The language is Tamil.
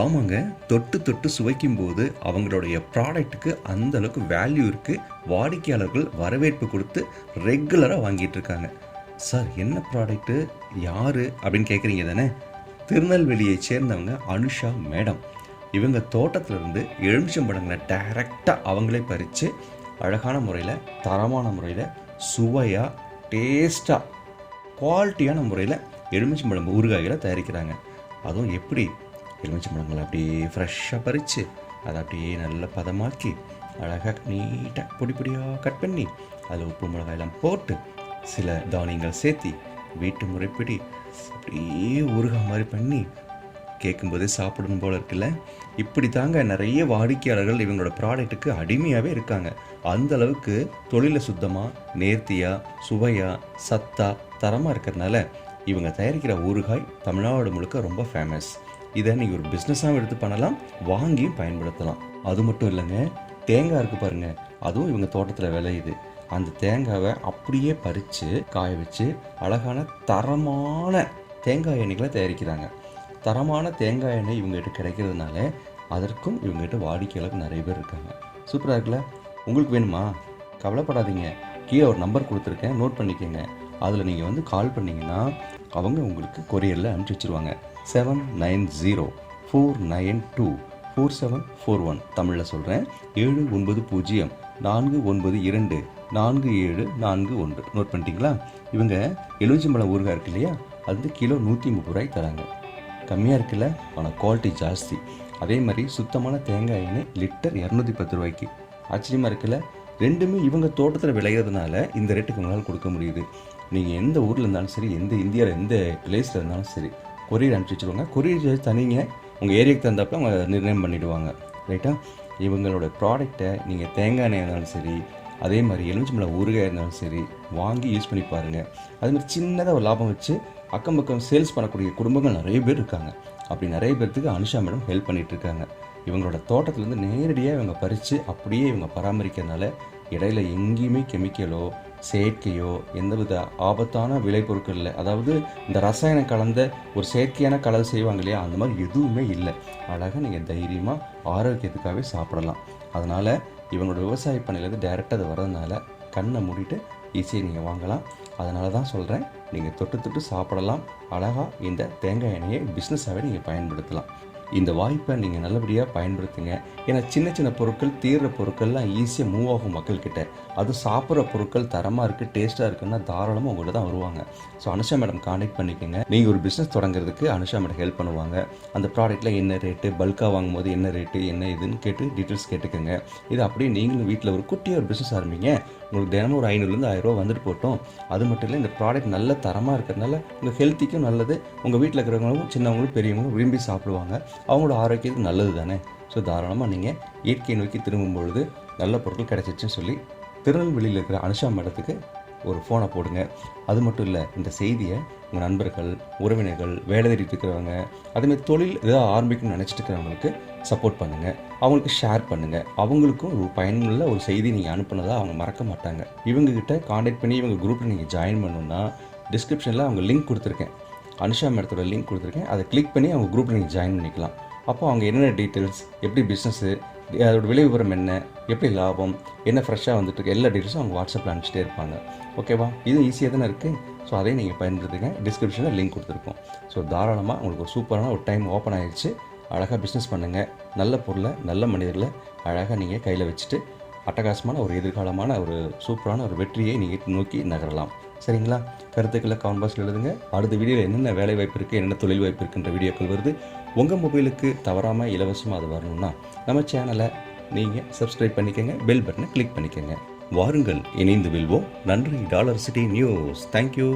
ஆமாங்க தொட்டு தொட்டு சுவைக்கும் போது அவங்களுடைய ப்ராடக்ட்டுக்கு அந்த அளவுக்கு வேல்யூ இருக்குது வாடிக்கையாளர்கள் வரவேற்பு கொடுத்து ரெகுலராக வாங்கிட்டு இருக்காங்க. சார் என்ன ப்ராடக்ட்டு யார்? அப்படின்னு கேட்குறீங்க தானே? திருநெல்வேலியை சேர்ந்தவங்க அனுஷா மேடம். இவங்க தோட்டத்திலிருந்து எலுமிச்சம்பழங்களை டைரெக்டாக அவங்களே பறித்து அழகான முறையில் தரமான முறையில் சுவையாக டேஸ்ட்டாக குவாலிட்டியான முறையில் எலுமிச்சம்பழம் ஊறுகாய்களை தயாரிக்கிறாங்க. அதுவும் எப்படி? எலுமிச்சை பழங்களை அப்படியே ஃப்ரெஷ்ஷாக பறித்து அதை அப்படியே நல்லா பதமாக்கி அழகாக நீட்டாக பொடி பொடியாக கட் பண்ணி அதில் உப்பு மிளகாயெல்லாம் போட்டு சில தானியங்கள் சேர்த்தி வீட்டு முறைப்படி அப்படியே ஊறுகாய் மாதிரி பண்ணி கேட்கும்போதே சாப்பிடணும் போல இருக்குல்ல? இப்படி தாங்க நிறைய வாடிக்கையாளர்கள் இவங்களோட ப்ராடக்ட்டுக்கு அடிமையாகவே இருக்காங்க. அந்த அளவுக்கு தொழிலை சுத்தமாக நேர்த்தியாக சுவையாக சத்தாக தரமாக இருக்கிறதுனால இவங்க தயாரிக்கிற ஊறுகாய் தமிழ்நாடு முழுக்க ரொம்ப ஃபேமஸ் இதை நீங்கள் ஒரு பிஸ்னஸாகவும் எடுத்து பண்ணலாம் வாங்கியும் பயன்படுத்தலாம். அது மட்டும் இல்லைங்க தேங்காய் இருக்குது பாருங்கள் அதுவும் இவங்க தோட்டத்தில் விளையுது. அந்த தேங்காவை அப்படியே பறித்து காய வச்சு அழகான தரமான தேங்காய் எண்ணெய்களை தயாரிக்கிறாங்க. தரமான தேங்காய் எண்ணெய் இவங்ககிட்ட கிடைக்கிறதுனால அதற்கும் இவங்ககிட்ட வாடிக்கையாளர்கள் நிறைய பேர் இருக்காங்க. சூப்பராக இருக்குல்ல? உங்களுக்கு வேணுமா? கவலைப்படாதீங்க. கீழே ஒரு நம்பர் கொடுத்துருக்கேன் நோட் பண்ணிக்கோங்க. அதில் நீங்கள் வந்து கால் பண்ணீங்கன்னா அவங்க உங்களுக்கு கொரியரில் அனுப்பிச்சி வச்சிருவாங்க. Seven nine zero four nine two four seven four one தமிழில் சொல்கிறேன் ஏழு ஒன்பது பூஜ்ஜியம் நான்கு ஒன்பது இரண்டு நான்கு ஏழு நான்கு ஒன்று. நோட் பண்ணிட்டீங்களா? இவங்க எலுமிச்சம்பழம் ஊறுகாய் இருக்கு இல்லையா? அது வந்து கிலோ நூற்றி முப்பது ரூபாய்க்கு தராங்க. கம்மியாக இருக்குல்ல? ஆனால் குவாலிட்டி ஜாஸ்தி. அதே மாதிரி சுத்தமான தேங்காய் எண்ணெய் லிட்டர் இரநூத்தி பத்து ரூபாய்க்கு. ஆச்சரியமாக இருக்குல்ல? ரெண்டுமே இவங்க தோட்டத்தில் விளையிறதுனால இந்த ரேட்டுக்கு உங்களால் கொடுக்க முடியுது. நீங்கள் எந்த ஊரில் இருந்தாலும் சரி எந்த இந்தியாவில் எந்த பிளேஸில் இருந்தாலும் சரி கொரியர் அனுப்பிச்சி வச்சுருவாங்க. கொரியர் சார்ஜ் தனிங்க உங்கள் ஏரியாவுக்கு தகுந்தப்ப அவங்க நிர்ணயம் பண்ணிவிடுவாங்க ரைட்டா இவங்களோட ப்ராடக்டை நீங்கள் தேங்காய் எண்ணெய் இருந்தாலும் சரி அதே மாதிரி எலுமிச்சம்பழம் ஊறுகாய் இருந்தாலும் சரி வாங்கி யூஸ் பண்ணி பாருங்கள் அதே மாதிரி சின்னதாக ஒரு லாபம் வச்சு அக்கம் பக்கம் சேல்ஸ் பண்ணக்கூடிய குடும்பங்கள் நிறைய பேர் இருக்காங்க. அப்படி நிறைய பேர்த்துக்கு அனுஷா மேடம் ஹெல்ப் பண்ணிகிட்டு இருக்காங்க. இவங்களோட தோட்டத்துலேருந்து நேரடியாக இவங்க பறித்து அப்படியே இவங்க பராமரிக்கிறதுனால இடையில எங்கேயுமே கெமிக்கலோ செயற்கையோ எந்தவித ஆபத்தான விளைபொருட்களில் அதாவது இந்த ரசாயனம் கலந்த ஒரு செயற்கையான கலர் செய்வாங்க இல்லையா? அந்த மாதிரி எதுவுமே இல்லை. அழகாக நீங்கள் தைரியமாக ஆரோக்கியத்துக்காகவே சாப்பிடலாம். அதனால் இவங்களோட விவசாய பண்ணையிலேருந்து டைரெக்டாக அது வர்றதுனால கண்ணை மூடிட்டு ஈஸியாக நீங்கள் வாங்கலாம். அதனால தான் சொல்கிறேன் நீங்கள் தொட்டு தொட்டு சாப்பிடலாம். அழகாக இந்த தேங்காய் எண்ணெயை பிஸ்னஸாகவே நீங்கள் பயன்படுத்தலாம். இந்த வாய்ப்பை நீங்கள் நல்லபடியாக பயன்படுத்துங்க. ஏன்னா சின்ன சின்ன பொருட்கள் தீர்ற பொருட்கள்லாம் ஈஸியாக மூவ் ஆகும் மக்கள்கிட்ட. அது சாப்பிட்ற பொருட்கள் தரமாக இருக்குது டேஸ்ட்டாக இருக்குன்னா தாராளமாக உங்கள்கிட்ட தான் வருவாங்க. ஸோ அனுஷா மேடம் காண்டாக்ட் பண்ணிக்கோங்க. நீங்கள் ஒரு பிஸ்னஸ் தொடங்குறதுக்கு அனுஷா மேடம் ஹெல்ப் பண்ணுவாங்க. அந்த ப்ராடக்ட்டில் என்ன ரேட்டு பல்காக வாங்கும்போது என்ன ரேட்டு என்ன இதுன்னு கேட்டு டீட்டெயில்ஸ் கேட்டுக்கோங்க. இது அப்படியே நீங்களும் வீட்டில் ஒரு குட்டியாக ஒரு பிஸ்னஸ் ஆரம்பிங்க. உங்களுக்கு தினமும் ஒரு ஐநூறுலேருந்து ஆயிரரூவா வந்துட்டு போட்டோம். அது மட்டும் இல்லை இந்த ப்ராடக்ட் நல்ல தரமாக இருக்கிறதுனால உங்கள் ஹெல்த்திக்கும் நல்லது. உங்கள் வீட்டில் இருக்கிறவங்களும் சின்னவங்களும் பெரியவங்களும் விரும்பி சாப்பிடுவாங்க. அவங்களோட ஆரோக்கியத்துக்கு நல்லது தானே? ஸோ தாராளமாக நீங்கள் இயற்கையை நோக்கி திரும்பும் பொழுது நல்ல பொருட்கள் கிடைச்சிச்சுன்னு சொல்லி திருநெல்வேலியில் இருக்கிற அனுஷா மடத்துக்கு ஒரு ஃபோனை போடுங்க. அது மட்டும் இல்லை இந்த செய்தியை உங்கள் நண்பர்கள் உறவினர்கள் வேலை தேடிட்டு இருக்கிறவங்க அதேமாதிரி தொழில் ஏதாவது ஆரம்பிக்கணும்னு நினச்சிட்டு இருக்கிறவங்களுக்கு சப்போர்ட் பண்ணுங்கள் அவங்களுக்கு ஷேர் பண்ணுங்கள் அவங்களுக்கும் ஒரு பயனுள்ள ஒரு செய்தி நீங்கள் அனுப்புனதாக அவங்க மறக்க மாட்டாங்க. இவங்ககிட்ட காண்டாக்ட் பண்ணி இவங்க குரூப்பில் நீங்கள் ஜாயின் பண்ணணுன்னா டிஸ்கிரிப்ஷனில் அவங்க லிங்க் கொடுத்துருக்கேன். அனுஷா மேடத்தோட லிங்க் கொடுத்துருக்கேன். அதை கிளிக் பண்ணி அவங்க குரூப்பில் நீங்கள் ஜாயின் பண்ணிக்கலாம். அப்போ அவங்க என்னென்ன டீட்டெயில்ஸ் எப்படி பிஸ்னஸ்ஸு அதோட விளைவுபுறம் என்ன? எப்படி லாபம்? என்ன ஃப்ரெஷ்ஷாக வந்துட்டுருக்கு எல்லா டீட்டெயில்ஸும் அவங்க வாட்ஸ்அப்பில் அனுப்பிச்சிட்டே இருப்பாங்க. ஓகேவா இது ஈஸியாக தானே இருக்குது ஸோ அதையும் நீங்கள் பயன்படுத்துங்க டிஸ்கிரிப்ஷனில் லிங்க் கொடுத்துருக்கோம். ஸோ தாராளமாக உங்களுக்கு ஒரு சூப்பரான ஒரு டைம் ஓப்பன் ஆகிடுச்சு அழகாக பிஸ்னஸ் பண்ணுங்கள் நல்ல பொருளை நல்ல மனிதர்களை அழகாக நீங்கள் கையில் வச்சுட்டு அட்டகாசமான ஒரு எதிர்காலமான ஒரு சூப்பரான ஒரு வெற்றியை நீங்கள் நோக்கி நகரலாம். சரிங்களா? கருத்துக்களை கமெண்ட் பாக்ஸில் எழுதுங்க. அடுத்த வீடியோவில் என்னென்ன வேலை வாய்ப்பு இருக்குது என்னென்ன தொழில் வாய்ப்பு இருக்குன்ற வீடியோக்கள் வருது. உங்கள் மொபைலுக்கு தவறாமல் இலவசமாக அது வரணும்னா நம்ம சேனலை நீங்கள் சப்ஸ்கிரைப் பண்ணிக்கோங்க பெல் பட்டனை கிளிக் பண்ணிக்கோங்க. வாருங்கள் இணைந்து வெல்வோம். நன்றி டாலர் சிட்டி நியூஸ். தேங்க்யூ